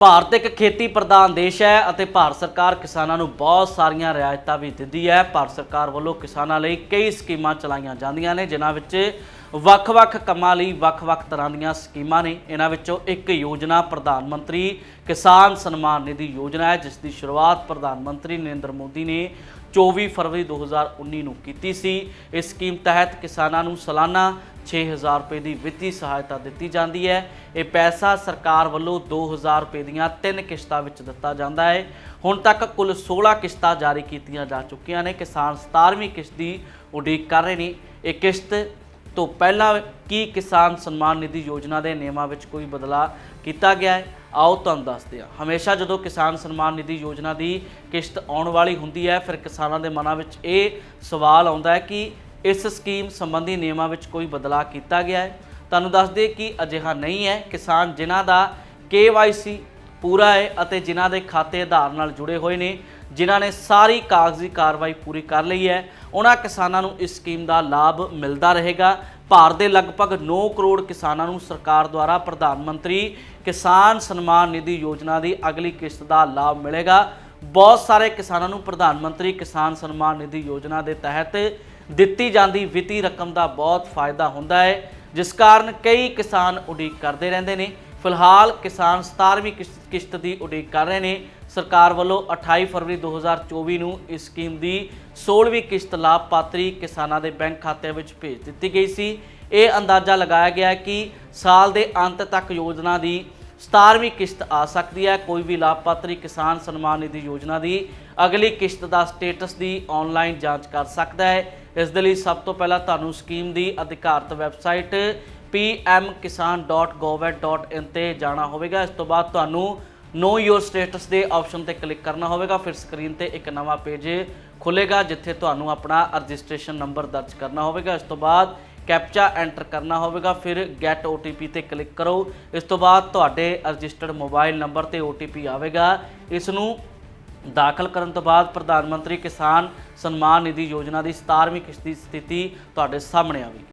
ਭਾਰਤ ਇੱਕ ਖੇਤੀ ਪ੍ਰਧਾਨ ਦੇਸ਼ ਹੈ ਅਤੇ ਭਾਰਤ ਸਰਕਾਰ ਕਿਸਾਨਾਂ ਨੂੰ ਬਹੁਤ ਸਾਰੀਆਂ ਰਿਆਇਤਾਂ ਵੀ ਦਿੰਦੀ ਹੈ। ਭਾਰਤ ਸਰਕਾਰ ਵੱਲੋਂ ਕਿਸਾਨਾਂ ਲਈ ਕਈ ਸਕੀਮਾਂ ਚਲਾਈਆਂ ਜਾਂਦੀਆਂ ਨੇ, ਜਿਨ੍ਹਾਂ ਵਿੱਚ ਵੱਖ-ਵੱਖ ਕੰਮਾਂ ਲਈ ਵੱਖ-ਵੱਖ ਤਰ੍ਹਾਂ ਦੀਆਂ ਸਕੀਮਾਂ ਨੇ। ਇਹਨਾਂ ਵਿੱਚੋਂ ਇੱਕ ਯੋਜਨਾ ਪ੍ਰਧਾਨ ਮੰਤਰੀ ਕਿਸਾਨ ਸਨਮਾਨ ਨਿਧੀ ਯੋਜਨਾ ਹੈ, ਜਿਸ ਦੀ ਸ਼ੁਰੂਆਤ ਪ੍ਰਧਾਨ ਮੰਤਰੀ ਨਰਿੰਦਰ ਮੋਦੀ ਨੇ 24 ਫਰਵਰੀ 2019 ਨੂੰ ਕੀਤੀ ਸੀ। ਇਸ ਸਕੀਮ ਤਹਿਤ ਕਿਸਾਨਾਂ ਨੂੰ ਸਾਲਾਨਾ 6000 ਰੁਪਏ ਦੀ ਵਿੱਤੀ ਸਹਾਇਤਾ ਦਿੱਤੀ ਜਾਂਦੀ ਹੈ। ਇਹ ਪੈਸਾ ਸਰਕਾਰ ਵੱਲੋਂ 2000 ਰੁਪਏ ਦੀਆਂ ਤਿੰਨ ਕਿਸ਼ਤਾਂ ਵਿੱਚ ਦਿੱਤਾ ਜਾਂਦਾ ਹੈ। ਹੁਣ ਤੱਕ ਕੁੱਲ 16 ਕਿਸ਼ਤਾਂ ਜਾਰੀ ਕੀਤੀਆਂ ਜਾ ਚੁੱਕੀਆਂ ਨੇ। ਕਿਸਾਨ 17ਵੀਂ ਕਿਸ਼ਤ ਦੀ ਉਡੀਕ ਕਰ ਰਹੇ ਨੇ। ਇਹ ਕਿਸ਼ਤ ਤੋਂ ਪਹਿਲਾਂ ਕੀ ਕਿਸਾਨ ਸਨਮਾਨ ਨਿਧੀ ਯੋਜਨਾ ਦੇ ਨਿਯਮਾਂ ਵਿੱਚ ਕੋਈ ਬਦਲਾਅ ਕੀਤਾ ਗਿਆ ਹੈ? ਆਓ ਤੁਹਾਨੂੰ ਦੱਸਦੇ ਹਾਂ। ਹਮੇਸ਼ਾ ਜਦੋਂ ਕਿਸਾਨ ਸਨਮਾਨ ਨਿਧੀ ਯੋਜਨਾ ਦੀ ਕਿਸ਼ਤ ਆਉਣ ਵਾਲੀ ਹੁੰਦੀ ਹੈ, ਫਿਰ ਕਿਸਾਨਾਂ ਦੇ ਮਨਾਂ ਵਿੱਚ ਇਹ ਸਵਾਲ ਆਉਂਦਾ ਹੈ ਕਿ ਇਸ ਸਕੀਮ ਸੰਬੰਧੀ ਨਿਯਮਾਂ ਵਿੱਚ ਕੋਈ ਬਦਲਾਅ ਕੀਤਾ ਗਿਆ ਹੈ? ਤੁਹਾਨੂੰ ਦੱਸ ਦਈਏ ਕਿ ਅਜਿਹਾ ਨਹੀਂ ਹੈ। ਕਿਸਾਨ ਜਿਨ੍ਹਾਂ ਦਾ KYC ਪੂਰਾ ਹੈ ਅਤੇ ਜਿਨ੍ਹਾਂ ਦੇ ਖਾਤੇ ਆਧਾਰ ਨਾਲ ਜੁੜੇ ਹੋਏ ਨੇ ਜਿਨ੍ਹਾਂ ਨੇ ਸਾਰੀ ਕਾਗਜ਼ੀ ਕਾਰਵਾਈ ਪੂਰੀ ਕਰ ਲਈ ਹੈ। ਉਹਨਾਂ ਕਿਸਾਨਾਂ ਨੂੰ ਇਸ ਸਕੀਮ ਦਾ ਲਾਭ ਮਿਲਦਾ ਰਹੇਗਾ। ਭਾਰਤ ਦੇ ਲਗਭਗ 9 ਕਰੋੜ ਕਿਸਾਨਾਂ ਨੂੰ ਸਰਕਾਰ ਦੁਆਰਾ ਪ੍ਰਧਾਨ ਮੰਤਰੀ ਕਿਸਾਨ ਸਨਮਾਨ ਨਿਧੀ ਯੋਜਨਾ ਦੀ ਅਗਲੀ ਕਿਸ਼ਤ ਦਾ ਲਾਭ ਮਿਲੇਗਾ। ਬਹੁਤ ਸਾਰੇ ਕਿਸਾਨਾਂ ਨੂੰ ਪ੍ਰਧਾਨ ਮੰਤਰੀ ਕਿਸਾਨ ਸਨਮਾਨ ਨਿਧੀ ਯੋਜਨਾ ਦੇ ਤਹਿਤ ਦਿੱਤੀ ਜਾਂਦੀ ਵਿੱਤੀ ਰਕਮ ਦਾ ਬਹੁਤ ਫਾਇਦਾ ਹੁੰਦਾ ਹੈ, ਜਿਸ ਕਾਰਨ ਕਈ ਕਿਸਾਨ ਉਡੀਕ ਕਰਦੇ ਰਹਿੰਦੇ ਨੇ। ਫਿਲਹਾਲ ਕਿਸਾਨ 17ਵੀਂ ਕਿਸ਼ਤ ਕਿਸ਼ਤ ਦੀ ਉਡੀਕ ਕਰ ਰਹੇ ਨੇ। ਸਰਕਾਰ ਵੱਲੋਂ 28 ਫਰਵਰੀ 2024 ਨੂੰ ਇਸ ਸਕੀਮ ਦੀ 16ਵੀਂ ਕਿਸ਼ਤ ਲਾਭਪਾਤਰੀ ਕਿਸਾਨਾਂ ਦੇ ਬੈਂਕ ਖਾਤਿਆਂ ਵਿੱਚ ਭੇਜ ਦਿੱਤੀ ਗਈ ਸੀ। ਇਹ ਅੰਦਾਜ਼ਾ ਲਗਾਇਆ ਗਿਆ ਕਿ ਸਾਲ ਦੇ ਅੰਤ ਤੱਕ ਯੋਜਨਾ ਦੀ 17ਵੀਂ ਕਿਸ਼ਤ ਆ ਸਕਦੀ ਹੈ। ਕੋਈ ਵੀ ਲਾਭਪਾਤਰੀ ਕਿਸਾਨ ਸਨਮਾਨ ਨਿਧੀ ਯੋਜਨਾ ਦੀ ਅਗਲੀ ਕਿਸ਼ਤ ਦਾ ਸਟੇਟਸ ਦੀ ਆਨਲਾਈਨ ਜਾਂਚ ਕਰ ਸਕਦਾ ਹੈ। ਇਸ ਦੇ ਲਈ ਸਭ ਤੋਂ ਪਹਿਲਾਂ ਤੁਹਾਨੂੰ ਸਕੀਮ ਦੀ ਅਧਿਕਾਰਤ ਵੈਬਸਾਈਟ pmkisan.gov.in ਤੇ ਜਾਣਾ ਹੋਵੇਗਾ। ਇਸ ਤੋਂ ਬਾਅਦ ਤੁਹਾਨੂੰ ਨੋ ਯੋਰ ਸਟੇਟਸ ਦੇ ਆਪਸ਼ਨ ਤੇ ਕਲਿੱਕ ਕਰਨਾ ਹੋਵੇਗਾ। ਫਿਰ ਸਕਰੀਨ ਤੇ ਇੱਕ ਨਵਾਂ ਪੇਜ ਖੁੱਲੇਗਾ ਜਿੱਥੇ ਤੁਹਾਨੂੰ ਆਪਣਾ ਰਜਿਸਟ੍ਰੇਸ਼ਨ ਨੰਬਰ ਦਰਜ ਕਰਨਾ ਹੋਵੇਗਾ। ਇਸ ਤੋਂ ਬਾਅਦ ਕੈਪਚਾ ਐਂਟਰ ਕਰਨਾ ਹੋਵੇਗਾ। ਫਿਰ ਗੈਟ OTP ਤੇ ਕਲਿੱਕ ਕਰੋ। ਇਸ ਤੋਂ ਬਾਅਦ ਤੁਹਾਡੇ ਰਜਿਸਟਰਡ ਮੋਬਾਈਲ ਨੰਬਰ ਤੇ OTP ਆਵੇਗਾ। ਇਸ ਨੂੰ ਦਾਖਲ ਕਰਨ ਤੋਂ ਬਾਅਦ ਪ੍ਰਧਾਨ ਮੰਤਰੀ ਕਿਸਾਨ ਸਨਮਾਨ ਨਿਧੀ ਯੋਜਨਾ ਦੀ 17ਵੀਂ ਕਿਸ਼ਤ ਦੀ ਸਥਿਤੀ ਤੁਹਾਡੇ ਸਾਹਮਣੇ ਆਵੇਗੀ।